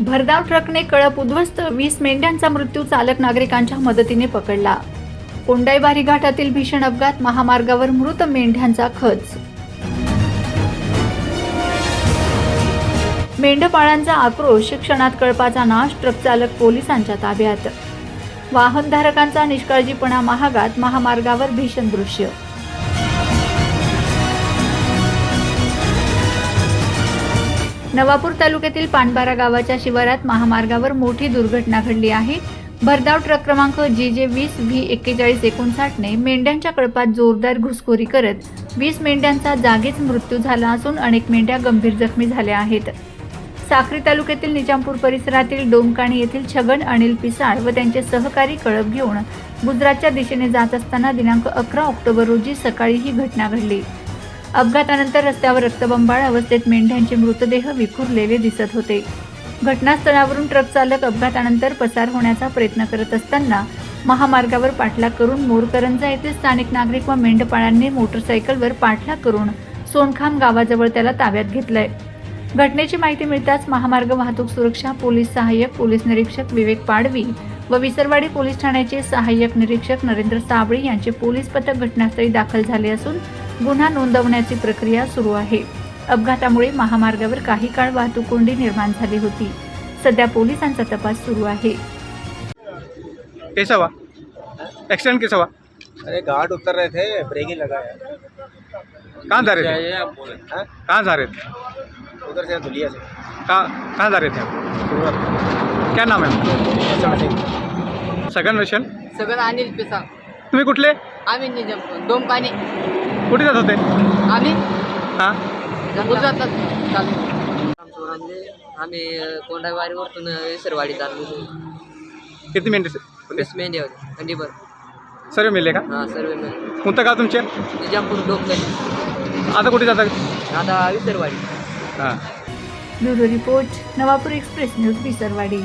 भरधाव ट्रकने कळप उद्ध्वस्त वीस मेंढ्यांचा मृत्यू चालक नागरिकांच्या मदतीने पकडला. कोंडाईबारी घाटातील भीषण अपघात महामार्गावर मृत मेंढ्यांचा खच. मेंढपाळांचा आक्रोश क्षणात कळपाचा नाश ट्रक चालक पोलिसांच्या ताब्यात. वाहनधारकांचा निष्काळजीपणा महागात महामार्गावर भीषण दृश्य. नवापूर तालुक्यातील पानबारा गावाच्या शिवारात महामार्गावर मोठी दुर्घटना घडली आहे. भरधाव ट्रक क्रमांक जी जे वीस व्ही एक्केचाळीस एकोणसाठने मेंढ्यांच्या कळपात जोरदार घुसखोरी करत वीस मेंढ्यांचा जागीच मृत्यू झाला असून अनेक मेंढ्या गंभीर जखमी झाल्या आहेत. साक्री तालुक्यातील निजामपूर परिसरातील डोमकाणी येथील छगन अनिल पिसाळ व त्यांचे सहकारी कळप घेऊन गुजरातच्या दिशेने जात असताना दिनांक अकरा ऑक्टोबर रोजी सकाळी ही घटना घडली. अपघातानंतर रस्त्यावर रक्तबंबाळ अवस्थेत मेंढ्यांचे मृतदेह विखुरलेले दिसत होते. घटनास्थळावरून ट्रक चालक अपघातानंतर पसार होण्याचा प्रयत्न करत असताना महामार्गावर पाठलाग करून मोरकरंजा येथील स्थानिक नागरिक व मेंढपाळांनी मोटरसायकलवर पाठलाग करून सोनखाम गावाजवळ त्याला ताब्यात घेतलंय. घटनेची माहिती मिळताच महामार्ग वाहतूक सुरक्षा पोलीस सहाय्यक पोलीस निरीक्षक विवेक पाडवी व विसरवाडी पोलीस ठाण्याचे सहाय्यक निरीक्षक नरेंद्र साबळे यांचे पोलीस पथक घटनास्थळी दाखल झाले असून गुन्हा नोंदवण्याची प्रक्रिया सुरू आहे. अपघातामुळे महामार्गावर काही काळ वाहतूक कोंडी निर्माण झाली होती. सध्या पोलिसांचा तपास सुरू आहे. कैसा हुआ एक्सीडेंट कैसा हुआ अरे घाट उतर रहे थे ब्रेक ही लगाया कहाँ जा रहे थे? चाहिए आप बोले। हाँ? कहाँ जा रहे थे? उधर से धुलिया से। कहाँ कहाँ जा रहे थे? आप? सूरत क्या नाम है? असम से सगन रशन सगळं अनिल पिसा तुम्ही कुठले? आम्ही निजामपूर डोमकाने कुठे जात होते? आम्ही हां? गुजरातला चालू आम्ही कोंडावारीवरतून विसरवाडी चाललो किती मिनिट वीस मेंढे होते. खंडीभर सर्व मिळले का? हां सर्व मिळून कोणतं गाव तुमचे? निजामपूर डोमकाने आता कुठे जाता? आता विसरवाडी. हां. Bureau report Navapur express news Visarwadi.